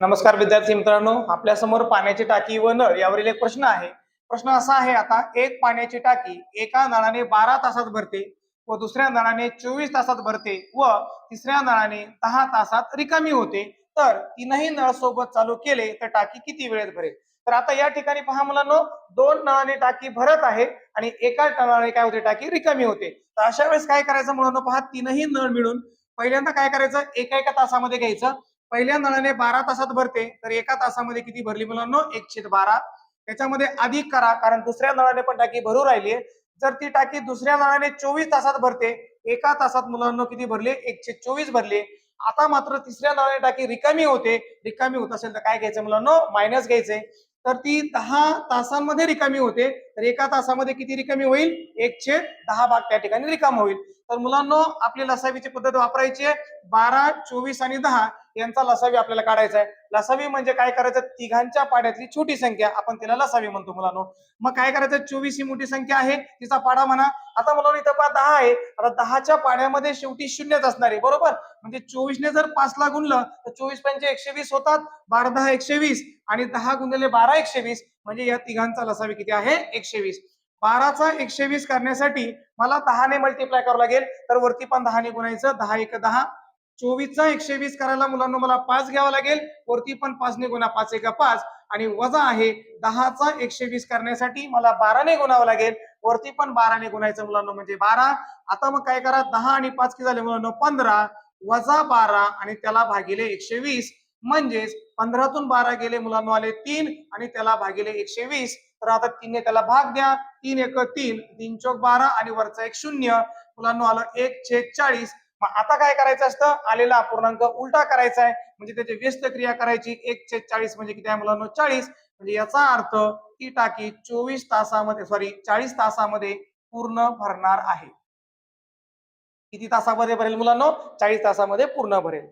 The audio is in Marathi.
नमस्कार विद्यार्थी मित्रांनो आपल्यासमोर पाण्याची टाकी व नळ यावरील एक प्रश्न आहे. प्रश्न असा आहे आता एक पाण्याची टाकी एका नळाने बारा तासात भरते व दुसऱ्या नळाने चोवीस तासात भरते व तिसऱ्या नळाने दहा तासात रिकामी होते. तर तीनही नळ सोबत चालू केले तर टाकी किती वेळेत भरेल? तर आता या ठिकाणी पहा मुलांनो दोन नळाने टाकी भरत आहे आणि एका नळाने काय होते? टाकी रिकामी होते. तर अशा वेळेस काय करायचं मुलांनो? पहा तीनही नळ मिळून पहिल्यांदा काय करायचं? एका एका तासामध्ये घ्यायचं. पहिल्या नळाने बारा तासात भरते तर एका तासामध्ये किती भरली मुलांनो एकशे बारा. त्याच्यामध्ये अधिक करा कारण दुसऱ्या नळाने पण टाकी भरू राहिली जर ती टाकी दुसऱ्या नळाने चोवीस तासात भरते एका तासात मुलांना किती भरले? एकशे चोवीस भरले. आता मात्र तिसऱ्या नळाने टाकी रिकामी होते. रिकामी होत असेल तर काय घ्यायचं मुलांना? मायनस घ्यायचंय. तर ती दहा तासांमध्ये रिकामी होते. तर एका तासामध्ये किती रिकामी होईल? एकशे दहा भाग त्या ठिकाणी रिकाम होईल. तर मुलांना आपली लसावीची पद्धत वापरायची आहे. बारा चोवीस आणि दहा. यांचा लसावी आपल्याला काढायचा आहे. लसावी म्हणजे काय करायचं? तिघांच्या पाड्यातली छोटी संख्या. आपण तिला लसावी म्हणतो मुलांनो. मग काय करायचं? चोवीस ही मोठी संख्या आहे. तिचा पाडा म्हणा. आता मुलांनो इथं पहा दहा आहे. आता दहाच्या पाड्यामध्ये शेवटी शून्यच असणार आहे. बरोबर? म्हणजे चोवीसने जर पाच ला गुणलं तर चोवीस पंचे एकशे वीस होतात. बारा दहा एकशे वीस. आणि दहा गुणलेले बारा एकशे वीस. म्हणजे या तिघांचा लसावी किती आहे? एकशे वीस. बाराचा एकशे वीस करण्यासाठी मला दहाने मल्टिप्लाय करावं लागेल. तर वरती पण दहाने गुणायचं. दहा एक दहा. चोवीसचा एकशे वीस करायला मुलांना मला पाच घ्यावा लागेल. वरती पण पाचने गुणा पाच एका पाच. आणि वजा आहे दहाचा एकशे वीस करण्यासाठी मला बाराने गुणावं लागेल. वरती पण बाराने गुणायचं मुलांना म्हणजे बारा. आता मग काय करा? दहा आणि पाच किती झाले मुलांना? पंधरा. वजा बारा आणि त्याला भागिले एकशे वीस. म्हणजेच पंधरातून बारा गेले मुलांना आले तीन आणि त्याला भागिले एकशे वीस. तर आता तीनने त्याला भाग द्या. तीन एक तीन. तीन चौक बारा आणि वरचा एक शून्य. मुलांना आलं एक छेद चाळीस. मग आता काय करायचं असतं? आलेला अपूर्णांक उलटा करायचा आहे. म्हणजे त्याची व्यस्त क्रिया करायची. एक छेद चाळीस म्हणजे किती आहे मुलांना? चाळीस. म्हणजे याचा अर्थ ती टाकी चोवीस तासामध्ये सॉरी चाळीस तासामध्ये पूर्ण भरणार आहे. किती तासामध्ये भरेल मुलांना? चाळीस तासामध्ये पूर्ण भरेल.